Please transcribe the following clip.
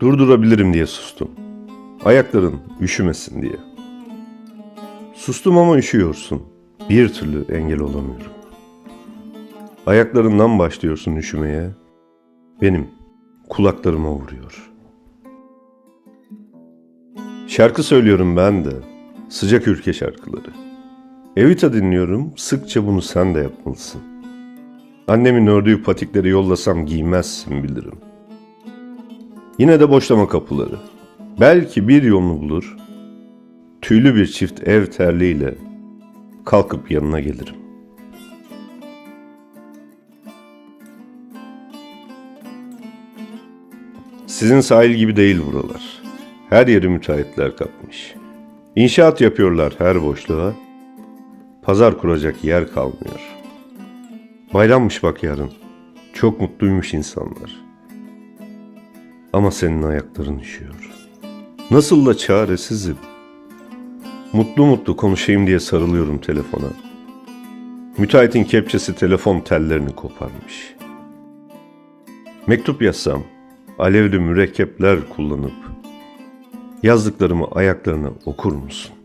Durdurabilirim diye sustum. Ayakların üşümesin diye. Sustum ama üşüyorsun. Bir türlü engel olamıyorum. Ayaklarından başlıyorsun üşümeye. Benim kulaklarıma vuruyor. Şarkı söylüyorum ben de. Sıcak ülke şarkıları. Evita dinliyorum. Sıkça bunu sen de yapmalısın. Annemin ördüğü patikleri yollasam giymezsin bilirim. Yine de boşlama kapıları. Belki bir yolunu bulur. Tüylü bir çift ev terliğiyle kalkıp yanına gelirim. Sizin sahil gibi değil buralar. Her yeri müteahhitler kapmış. İnşaat yapıyorlar her boşluğa. Pazar kuracak yer kalmıyor. Bayrammış bak yarın. Çok mutluymuş insanlar. Ama senin ayakların üşüyor. Nasıl da çaresizim. Mutlu mutlu konuşayım diye sarılıyorum telefona. Müteahhitin kepçesi telefon tellerini koparmış. Mektup yazsam, alevli mürekkepler kullanıp yazdıklarımı ayaklarına okur musun?